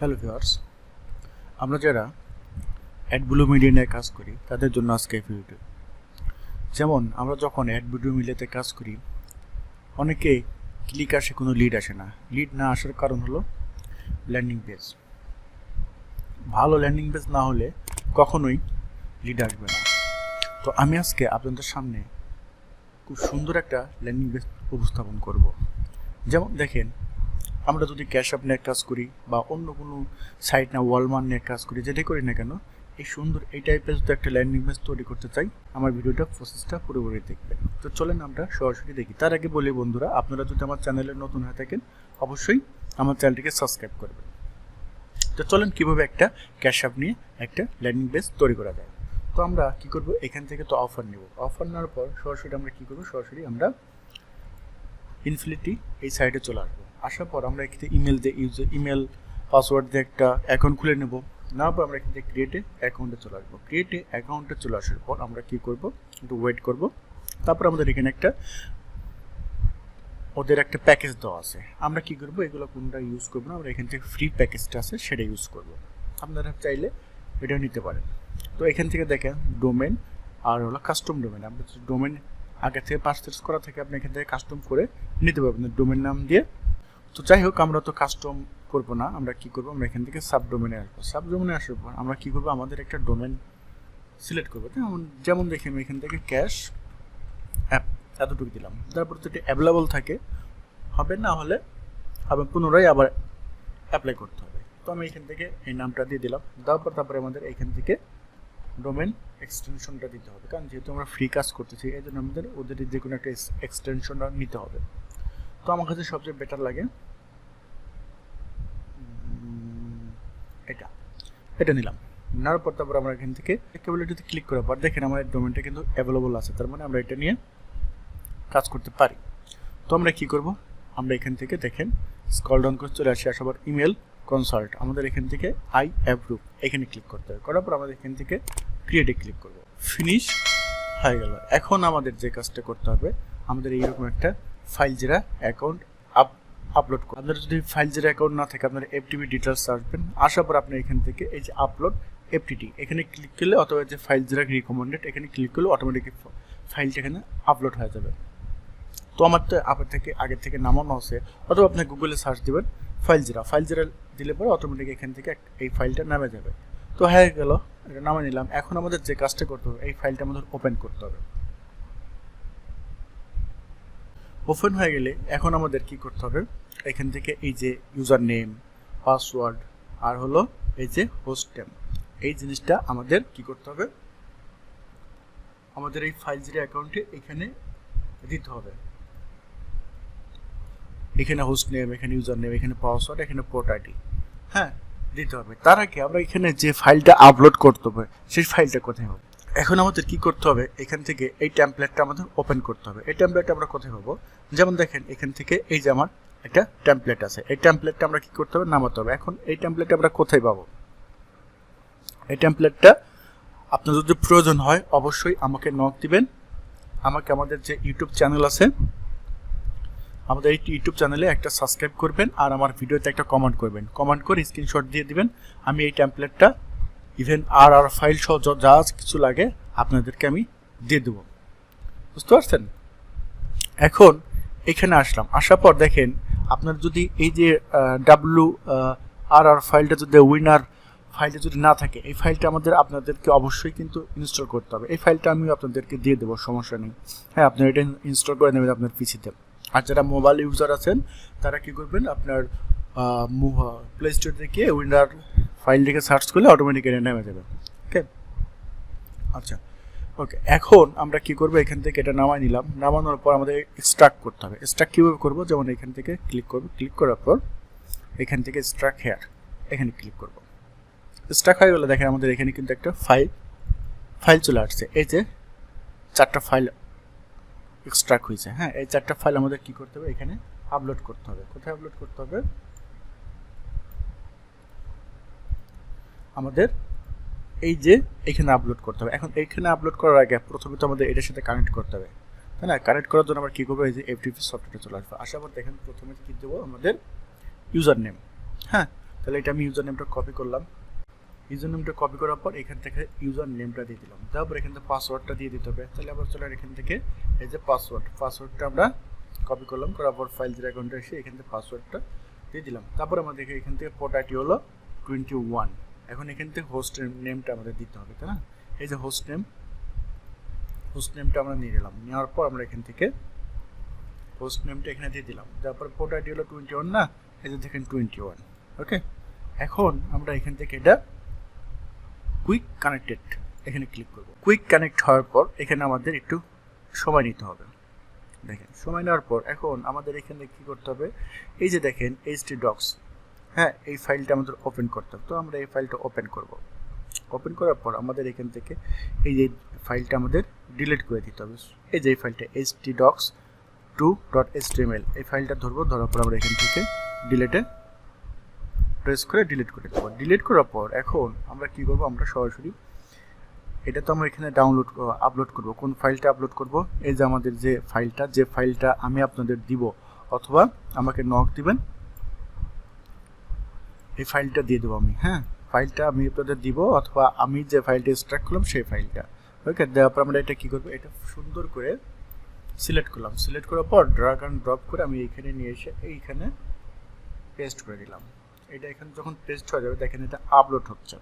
Hello viewers, আমরা যারা add blue media নিয়ে কাজ করি, তাদের জন্য আজকে এই ভিডিওটি যেমন, আমরা যখন অ্যাড ব্লু মিডিয়াতে কাজ করি, অনেকে ক্লিক আসে, কোনো লিড আসে না। লিড না আসার কারণ হলো ল্যান্ডিং পেজ ভালো ল্যান্ডিং পেজ না হলে কখনোই লিড আসবে না। তো আমি আজকে আপনাদের সামনে খুব সুন্দর একটা ল্যান্ডিং পেজ উপস্থাপন করব। যেমন দেখেন আমরা যদি ক্যাশ আপ নিয়ে কাজ করি বা অন্য কোনো সাইট না ওয়ালমার নিয়ে কাজ করি, যেটাই করি না কেন, এই সুন্দর, এই টাইপের যদি একটা ল্যান্ডিং পেজ তৈরি করতে চাই, আমার ভিডিওটা প্রসেসটা পুরোপুরি দেখবেন। তো চলেন আমরা সরাসরি দেখি। তার আগে বলি বন্ধুরা, আপনারা যদি আমার চ্যানেলে নতুন হয়ে থাকেন, অবশ্যই আমার চ্যানেলটিকে সাবস্ক্রাইব করবেন। তো চলেন কীভাবে একটা ক্যাশ আপ নিয়ে একটা ল্যান্ডিং পেজ তৈরি করা যায়। তো আমরা কি করব? এখান থেকে তো অফার নেব। অফার নেওয়ার পর সরাসরি আমরা কি করব? সরাসরি আমরা ইনফিনিটি এই সাইডে চলে আসব। আসার পর আমরা এখানে ইমেল দিয়ে ইউজ ইমেল পাসওয়ার্ড দিয়ে একটা অ্যাকাউন্ট খুলে নেব। নেওয়ার পর আমরা এখান থেকে ক্রিয়েটে অ্যাকাউন্টে চলে আসব। ক্রিয়েটে অ্যাকাউন্টে চলে আসার পর আমরা কি করব? একটু ওয়েট করব। তারপর আমাদের এখানে একটা ওদের একটা প্যাকেজ দেওয়া আছে। আমরা কি করব? এগুলো কোনটা ইউজ করব না, আমরা এখান থেকে ফ্রি প্যাকেজটা আছে, সেটা ইউজ করব। আপনারা চাইলে এটা নিতে পারেন। তো এখান থেকে দেখেন ডোমেন আর হলো কাস্টম ডোমেন আপনার ডোমেন আগে থেকে পারচেস করা থাকে, আপনি এখান থেকে কাস্টম করে নিতে পারবেন। ডোমেন নাম দিয়ে তো যাই হোক, আমরা তো কাস্টম করব না, আমরা কি করব? আমরা এখান থেকে সাব ডোমেনে আসব। সাব ডোমেনে আসার পর আমরা কি করব? আমাদের একটা ডোমেন সিলেক্ট করব। যেমন যেমন দেখি আমি এখান থেকে ক্যাশ অ্যাপ এতটুকু দিলাম। তারপর যদি অ্যাভেলেবল থাকে, হবে না হলে আবার পুনরায় আবার অ্যাপ্লাই করতে হবে। তো আমি এখান থেকে এই নামটা দিয়ে দিলাম। তারপর তারপরে আমাদের এখান থেকে ডোমেন এক্সটেনশনটা দিতে হবে। কারণ যেহেতু আমরা ফ্রি কাজ করতেছি, এই জন্য আমাদের ওদের যে কোনো একটা এক্সটেনশনটা নিতে হবে। তো আমার কাছে সবচেয়ে বেটার লাগে এটা। এটা নিলাম। নেওয়ার পর তারপর আমরা এখান থেকে ক্যাপাবিলিটিতে ক্লিক করার পর দেখেন আমার ডোমেনটা কিন্তু অ্যাভেলেবল আছে, তার মানে আমরা এটা নিয়ে কাজ করতে পারি। তো আমরা কি করব? আমরা এখান থেকে দেখেন স্কল ডাউন করে চলে আসি আসার ইমেল কনসাল্ট আমাদের এখান থেকে আই অ্যাপ্রুভ এখানে ক্লিক করতে হবে। করার পর আমাদের এখান থেকে ক্রিয়েটে ক্লিক করব। ফিনিশ হয়ে গেল। এখন আমাদের যে কাজটা করতে হবে, আমাদের এইরকম একটা ফাইল জেরা অ্যাকাউন্ট আপলোড করুন। আপনার যদি ফাইল জেরা অ্যাকাউন্ট না থাকে, আপনার এফটিপি ডিটেলস আসবেন। আসার পর আপনি এখান থেকে এই যে আপলোড এফটিটি এখানে ক্লিক করলে অথবা যে ফাইল জেরা রিকমেন্ডেড এখানে ক্লিক করলে অটোমেটিক ফাইলটা এখানে আপলোড হয়ে যাবে। তো আমার তো আপনার থেকে আগের থেকে নামানো আছে। অথবা আপনি গুগলে সার্চ দেবেন ফাইল জিরা ফাইল জিরা দিলে পরে অটোমেটিক এখান থেকে এই ফাইলটা নামে যাবে। তো হয়ে গেল, এটা নামে নিলাম। এখন আমাদের যে কাজটা করতে হবে, এই ফাইলটা আমাদের ওপেন করতে হবে। ওপেন হয়ে গেলে এখন আমাদের কি করতে হবে? এখান থেকে এই যে ইউজার নেম পাসওয়ার্ড, আর হলো এই যে হোস্ট নেম। এই জিনিসটা আমাদের কি করতে হবে? আমাদের এই ফাইল জিরা অ্যাকাউন্টে এখানে দিতে হবে। এখানে হোস্ট নেম, এখানে ইউজার নেম, এখানে পাসওয়ার্ড, এখানে পোর্ট আইডি। হ্যাঁ দিতে হবে। তার আগে আমরা এখানে যে ফাইলটা আপলোড করতে হবে, সেই ফাইলটা কোথায় হবে? এখন আমাদের কি করতে হবে? এখান থেকে এই ট্যাম্পলেটটা আমাদের ওপেন করতে হবে। এই ট্যাম্পলেটটা আমরা কোথায় পাবো? যেমন দেখেন, এখান থেকে এই যে আমার একটা ট্যাম্পলেট আছে। এই ট্যাম্পলেটটা আমরা কি করতে হবে? নামাতে হবে। এখন এই ট্যাম্পলেটটা আমরা কোথায় পাবো? এই ট্যাম্পলেটটা আপনার যদি প্রয়োজন হয়, অবশ্যই আমাকে নক দিবেন। আমাকে আমাদের যে ইউটিউব চ্যানেল আছে, আমাদের এই ইউটিউব চ্যানেলে একটা সাবস্ক্রাইব করবেন আর আমার ভিডিওতে একটা কমেন্ট করবেন। কমেন্ট করে স্ক্রিনশট দিয়ে দিবেন। আমি এই ট্যাম্পলেটটা ইভেন আর আর ফাইল সহ য- যা কিছু লাগে, আপনাদেরকে আমি দিয়ে দেবো। বুঝতে পারছেন? এখন এখানে আসলাম। আসার পর দেখেন, আপনার যদি এই যে ডাব্লু আর আর ফাইলটা যদি উইনার ফাইলটা যদি না থাকে, এই ফাইলটা আমাদের, আপনাদেরকে অবশ্যই কিন্তু ইনস্টল করতে হবে। এই ফাইলটা আমি আপনাদেরকে দিয়ে দেবো, সমস্যা নেই। হ্যাঁ আপনার এটা ইনস্টল করে নেবেন আপনার পিসিতে আর যারা মোবাইল ইউজার আছেন, তারা কি করবেন, আপনার প্লে স্টোর থেকে উইন্ডার ফাইল থেকে সার্চ করলে অটোমেটিক এটা নেমে যাবে। ওকে আচ্ছা। ওকে এখন আমরা কি করব? এখান থেকে এটা নামাই নিলাম। নামানোর পর আমাদের স্ট্রাক করতে হবে। স্ট্রাক কীভাবে করব? যেমন এখান থেকে ক্লিক করব। ক্লিক করার পর এখান থেকে স্ট্রাক হেয়ার এখানে ক্লিক করব। স্ট্রাক হয়ে গেলে দেখেন আমাদের এখানে কিন্তু একটা ফাইল ফাইল চলে আসছে। এই যে চারটা ফাইল এক্সট্রাক্ট হয়েছে। হ্যাঁ এই চারটা ফাইল আমাদের কি করতে হবে? এখানে আপলোড করতে হবে। কোথায় আপলোড করতে হবে? আমাদের এই যে এখানে আপলোড করতে হবে। এখন এইখানে আপলোড করার আগে প্রথমে তো আমাদের এটার সাথে কানেক্ট করতে হবে। তাই না? কানেক্ট করার জন্য আমরা কী করব? এই যে এফটিপি সফটওয়্যারটা চলে আসবে। আসার পর দেখেন প্রথমে কী দেবো? আমাদের ইউজার নেম হ্যাঁ? তাহলে এটা আমি ইউজার নেমটা কপি করলাম। ইউজার নেমটা কপি করার পর এখান থেকে ইউজার নেমটা দিয়ে দিলাম। তারপর এখান থেকে পাসওয়ার্ডটা দিয়ে দিতে হবে। তাহলে আবার চলে এখান থেকে এই যে পাসওয়ার্ড পাসওয়ার্ডটা আমরা কপি করলাম। করার পর ফাইল জিরা অ্যাকাউন্টে এসে এখান থেকে পাসওয়ার্ডটা দিয়ে দিলাম। তারপর আমাদের এখান থেকে পোর্টাটি হলো টোয়েন্টি ওয়ান এখন এখান থেকে হোস্টের নেমটা আমাদের দিতে হবে, তাই না? এই যে হোস্ট নেম হোস্ট নেমটা আমরা নিয়ে নিলাম। নেওয়ার পর আমরা এখান থেকে হোস্ট নেমটা এখানে দিয়ে দিলাম। তারপর পোর্টাটি হলো টোয়েন্টি ওয়ান না? এই যে দেখেন টোয়েন্টি ওয়ান ওকে এখন আমরা এখান থেকে এটা কুইক কানেক্টেড এখানে ক্লিক করব। কুইক কানেক্ট হওয়ার পর এখানে আমাদের একটু সময় নিতে হবে। দেখেন, সময় নেওয়ার পর এখন আমাদের এখানে কি করতে হবে? এই যে দেখেন এইচটি ডক্স হ্যাঁ এই ফাইলটা আমাদের ওপেন করতে হবে। তো আমরা এই ফাইলটা ওপেন করব। ওপেন করার পর আমাদের এখান থেকে এই যে ফাইলটা আমাদের ডিলিট করে দিতে হবে। এই যে ফাইলটা HT docs to dot L এই ফাইলটা ধরবো, ধরার পর আমরা এখান থেকে ডিলেটে প্রেস করে ডিলিট করে দেবো। ডিলিট করার পর এখন আমরা কি করব, আমরা সরাসরি এটা তো আমরা এখানে ডাউনলোড আপলোড করব। কোন ফাইলটা আপলোড করব? এই যে আমাদের যে ফাইলটা যে ফাইলটা আমি আপনাদের দিব, অথবা আমাকে নক দিবেন এই ফাইলটা দিয়ে দেবো আমি। হ্যাঁ। ফাইলটা আমি আপনাদের দিব অথবা আমি যে ফাইলটা এক্সট্রাক্ট করলাম সেই ফাইলটা। ওকে দেওয়ার পর আমরা এটা কী করব? এটা সুন্দর করে সিলেক্ট করলাম। সিলেক্ট করার পর ড্রাগ অ্যান্ড ড্রপ করে আমি এইখানে নিয়ে এসে এইখানে পেস্ট করে দিলাম এটা এখানে যখন পেস্ট হয়ে যাবে দেখেন এটা আপলোড হচ্ছে।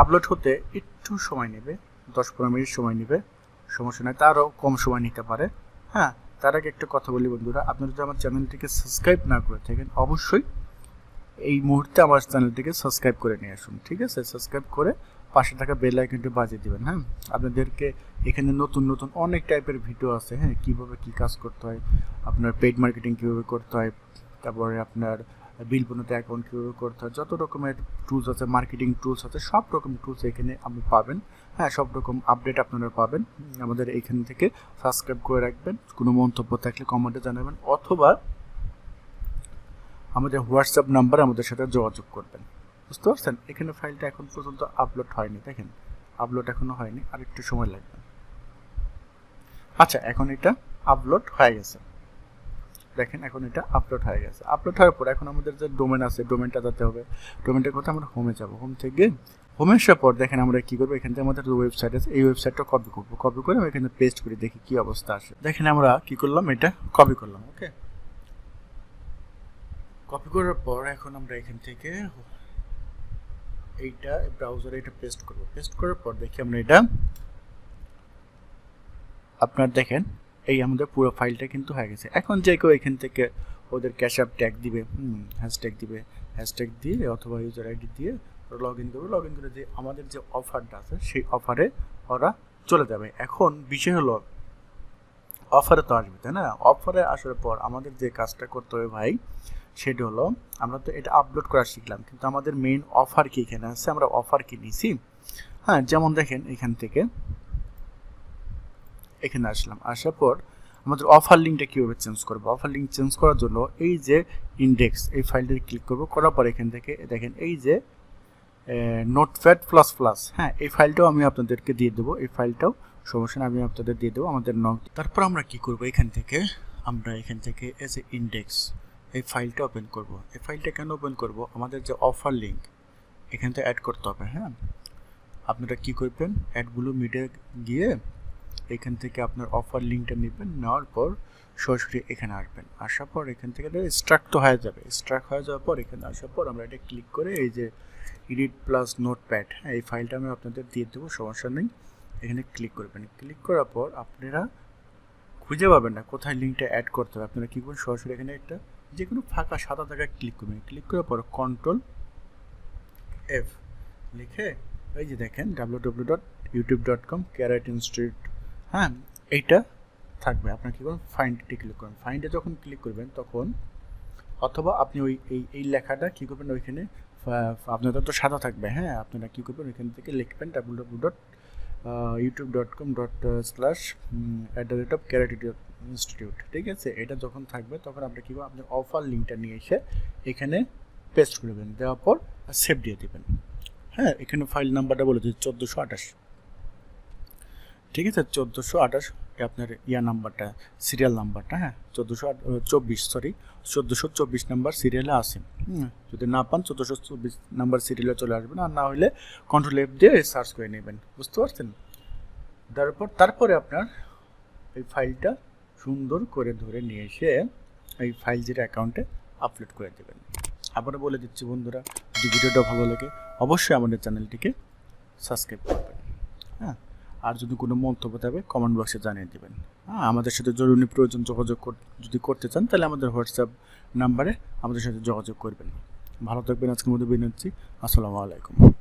আপলোড হতে একটু সময় নেবে দশ পনেরো মিনিট সময় নেবে। সমস্যা নয় তারও কম সময় নিতে পারে। হ্যাঁ তার আগে একটা কথা বলি বন্ধুরা। আপনারা যদি আমার চ্যানেলটিকে সাবস্ক্রাইব না করে থাকেন অবশ্যই এই মুহূর্তে আমার চ্যানেলটিকে সাবস্ক্রাইব করে নিয়ে আসুন, ঠিক আছে? সাবস্ক্রাইব করে পাশে থাকা বেল আইকনটি বাজিয়ে দিবেন হ্যাঁ? আপনাদেরকে এখানে নতুন নতুন অনেক টাইপের ভিডিও আছে হ্যাঁ? কীভাবে কী কাজ করতে হয়, আপনার পেড মার্কেটিং কীভাবে করতে হয়, তারপরে আপনার বিল বোনাতে অ্যাকাউন্ট কীভাবে করতে হয়, যত রকমের টুলস আছে মার্কেটিং টুলস আছে, সব রকম টুলস এখানে আপনি পাবেন হ্যাঁ? সব রকম আপডেট আপনারা পাবেন। আমাদের এখান থেকে সাবস্ক্রাইব করে রাখবেন। কোনো মন্তব্য থাকলে কমেন্টে জানাবেন, অথবা আমাদের হোয়াটসঅ্যাপ নাম্বার আমাদের সাথে যোগাযোগ করবেন। বুঝতে পারছেন? এখানে ফাইলটা এখন পর্যন্ত আপলোড হয়নি, দেখেন। আপলোড এখনও হয়নি, আর একটু সময় লাগবে। আচ্ছা এখন এটা আপলোড হয়ে গেছে। দেখেন, এখন এটা আপলোড হয়ে গেছে। আপলোড হওয়ার পর এখন আমাদের যে ডোমেন আছে, ডোমেনটা যেতে হবে। ডোমেনটার কথা আমরা হোমে যাব। হোম থেকে হোমে আসার পর দেখেন আমরা কি করব? এখান থেকে আমাদের ওয়েবসাইট আছে, এই ওয়েবসাইটটা কপি করব। কপি করে এখানে পেস্ট করে দেখি কি অবস্থা আসে দেখেন আমরা কি করলাম? এটা কপি করলাম ওকে কপি করার পর এখন আমরা এখান থেকে এইটা ব্রাউজারে এটা পেস্ট করব। পেস্ট করার পর দেখি আমরা এটা আপনার দেখেন, এই আমাদের পুরো ফাইলটা কিন্তু হয়ে গেছে। এখন যে কেউ এখান থেকে ওদের ক্যাশ অ্যাপ ট্যাগ দিবে, হুম হ্যাশট্যাগ দিবে হ্যাশট্যাগ দিয়ে অথবা ইউজার আইডি দিয়ে লগ ইন করবে। লগ ইন করে যে আমাদের যে অফারটা আছে, সেই অফারে ওরা চলে যাবে। এখন বিষয় হলো অফারে তো আসবে, তাই না? অফারে আসার পর আমাদের যে কাজটা করতে হবে ভাই সেটা হলো আমরা তো এটা আপলোড করা শিখলাম, কিন্তু আমাদের মেইন অফার কি এখানে আছে? আমরা অফার কি নিছি? হ্যাঁ যেমন দেখেন এখান থেকে, এখানে আসলাম, আসার পর আমাদের অফার লিঙ্কটা কীভাবে চেঞ্জ করব? অফার লিঙ্ক চেঞ্জ করার জন্য এই যে ইন্ডেক্স এই ফাইলটা ক্লিক করব, করার পর এখান থেকে দেখেন এই যে নোটপ্যাড প্লাস প্লাস হ্যাঁ এই ফাইলটাও আমি আপনাদেরকে দিয়ে দেবো, এই ফাইলটাও সমস্যা আমি আপনাদের দিয়ে দেবো, আমাদের নক তারপর আমরা কি করব? এখান থেকে, আমরা এখান থেকে এজ এ ইন্ডেক্স এই ফাইলটা ওপেন করব। এই ফাইলটা কেন ওপেন করব? আমাদের যে অফার লিঙ্ক এখান থেকে অ্যাড করতে হবে হ্যাঁ? আপনারা কি করবেন? অ্যাডগুলো মিটে গিয়ে এখান থেকে আপনার অফার লিঙ্কটা নেবেন, নেওয়ার পর সরাসরি এখানে আসবেন। আসার পর এখান থেকে স্ট্রাক তো হয়ে যাবে। স্ট্রাক হয়ে যাওয়ার পর এখানে আসার পর আমরা এটা ক্লিক করে এই যে এডিট প্লাস নোটপ্যাড হ্যাঁ এই ফাইলটা আমি আপনাদের দিয়ে দেবো, সমস্যা নেই। এখানে ক্লিক করবেন। ক্লিক করার পর আপনারা খুঁজে পাবেন না কোথায় লিঙ্কটা অ্যাড করতে হবে। আপনারা কী করবেন? সরাসরি এখানে একটা যে কোনো ফাঁকা সাদা জায়গায় ক্লিক করবেন। ক্লিক করার পর কন্ট্রোল এফ লিখে এই যে দেখেন W W dot YouTube dot com carat institute হ্যাঁ এইটা থাকবে। আপনার কী করবেন ফাইন্ডটি ক্লিক করবেন। ফাইন্ডে যখন ক্লিক করবেন তখন অথবা আপনি ওই, এই এই লেখাটা কী করবেন ওইখানে আপনাদের তো সাদা থাকবে হ্যাঁ? আপনারা কী করবেন, এখান থেকে লিখবেন W W dot YouTube dot com dot slash at the rate of carat institute ঠিক আছে? এটা যখন থাকবে, তখন আপনি কী করবেন, আপনি অফার লিঙ্কটা নিয়ে এসে এখানে পেস্ট করবেন দেওয়ার পর সেভ দিয়ে দেবেন। হ্যাঁ এখানে ফাইল নাম্বারটা বলে দিচ্ছি, চোদ্দোশো আঠাশ। ঠিক আছে? চোদ্দোশো আঠাশ আপনার ইয়া নাম্বারটা সিরিয়াল নাম্বারটা হ্যাঁ? চোদ্দোশো চব্বিশ সরি চোদ্দোশো চব্বিশ নাম্বার সিরিয়ালে আসে যদি না পান, চোদ্দোশো চব্বিশ নাম্বার সিরিয়ালে চলে আসবেন, আর না হলে কন্ট্রোল এফ দিয়ে সার্চ করে নেবেন, বুঝতে পারছেন? তারপর, তারপরে আপনার এই ফাইলটা সুন্দর করে ধরে নিয়ে এসে এই ফাইল যেটা অ্যাকাউন্টে আপলোড করে দেবেন। আবারও বলে দিচ্ছি বন্ধুরা, যদি ভিডিওটা ভালো লাগে, অবশ্যই আমাদের চ্যানেলটিকে সাবস্ক্রাইব করবেন হ্যাঁ? আর যদি কোনো মন্তব্য থাকে কমেন্ট বক্সে জানিয়ে দেবেন। হ্যাঁ আমাদের সাথে জরুরি প্রয়োজন যোগাযোগ যদি করতে চান, তাহলে আমাদের হোয়াটসঅ্যাপ নাম্বারে আমাদের সাথে যোগাযোগ করবেন। ভালো থাকবেন, আজকের মধ্যে বিনোদী আসসালামু আলাইকুম।